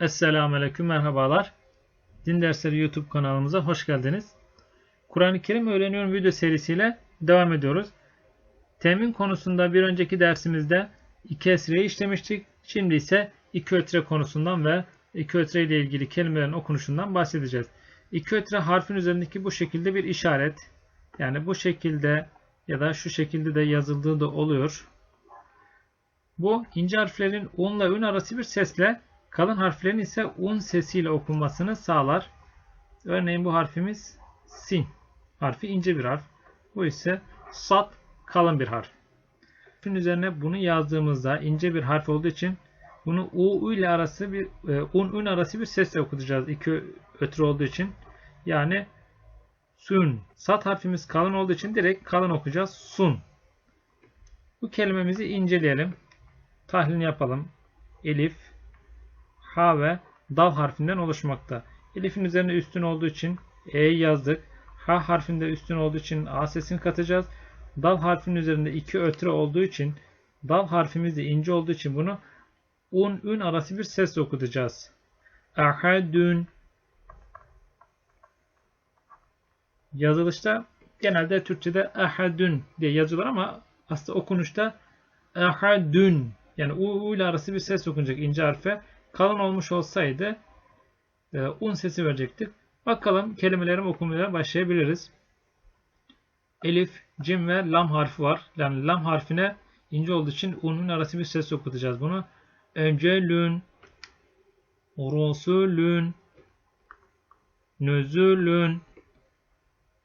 Esselamu Aleyküm, merhabalar. Din Dersleri YouTube kanalımıza hoş geldiniz. Kur'an-ı Kerim öğreniyorum video serisiyle devam ediyoruz. Temin konusunda bir önceki dersimizde iki esreyi işlemiştik. Şimdi ise iki ötre konusundan ve iki ötre ile ilgili kelimelerin okunuşundan bahsedeceğiz. İki ötre harfin üzerindeki bu şekilde bir işaret. Yani bu şekilde ya da şu şekilde de yazıldığı da oluyor. Bu ince harflerin un ile ün arası bir sesle kalın harflerin ise un sesiyle okunmasını sağlar. Örneğin bu harfimiz sin harfi ince bir harf. Bu ise sat kalın bir harf. Harfin üzerine bunu yazdığımızda ince bir harf olduğu için bunu u ile arası bir e, un ün arası bir sesle okutacağız. İki ötürü olduğu için. Yani sun. Sat harfimiz kalın olduğu için direkt kalın okuyacağız. Sun. Bu kelimemizi inceleyelim. Tahlilini yapalım. Elif, H ve Dal harfinden oluşmakta. Elif'in üzerine üstün olduğu için E'yi yazdık. H harfinde üstün olduğu için A sesini katacağız. Dal harfinin üzerinde iki ötre olduğu için Dal harfimiz de ince olduğu için bunu un ün arası bir sesle okutacağız. Ahadun Yazılışta genelde Türkçe'de ahadun diye yazıyorlar ama aslında okunuşta ahadun yani u, u ile arası bir ses okunacak ince harfe. Kalın olmuş olsaydı e, un sesi verecektik. Bakalım kelimelerim okumaya başlayabiliriz. Elif, cim ve lam harfi var. Yani lam harfine ince olduğu için unun arası bir ses okutacağız bunu. Öncelün, Rusulün, Nüzülün,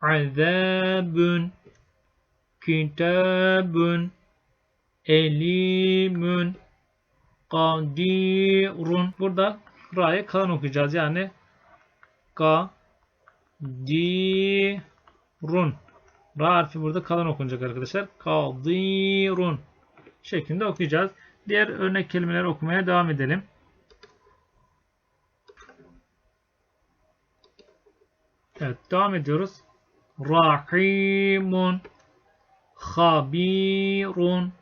Azabün, Kitabün, Elimün, Kadirun. Burada ra'yı kalın okuyacağız. Yani Kadirun. Ra harfi burada kalın okunacak arkadaşlar. Kadirun şeklinde okuyacağız. Diğer örnek kelimeleri okumaya devam edelim. Evet devam ediyoruz. Rahimun Habirun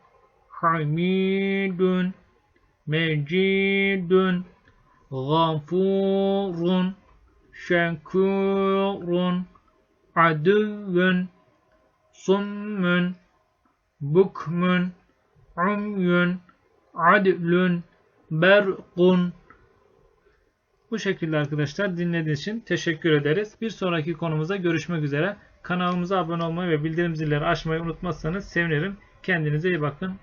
Hamidun Mecidun Gafurun Şekurun Aduvun Summun Bukmun Umyun Adlun Berkun Bu şekilde arkadaşlar dinlediğiniz için teşekkür ederiz. Bir sonraki konumuzda görüşmek üzere. Kanalımıza abone olmayı ve bildirim zilleri açmayı unutmazsanız sevinirim. Kendinize iyi bakın.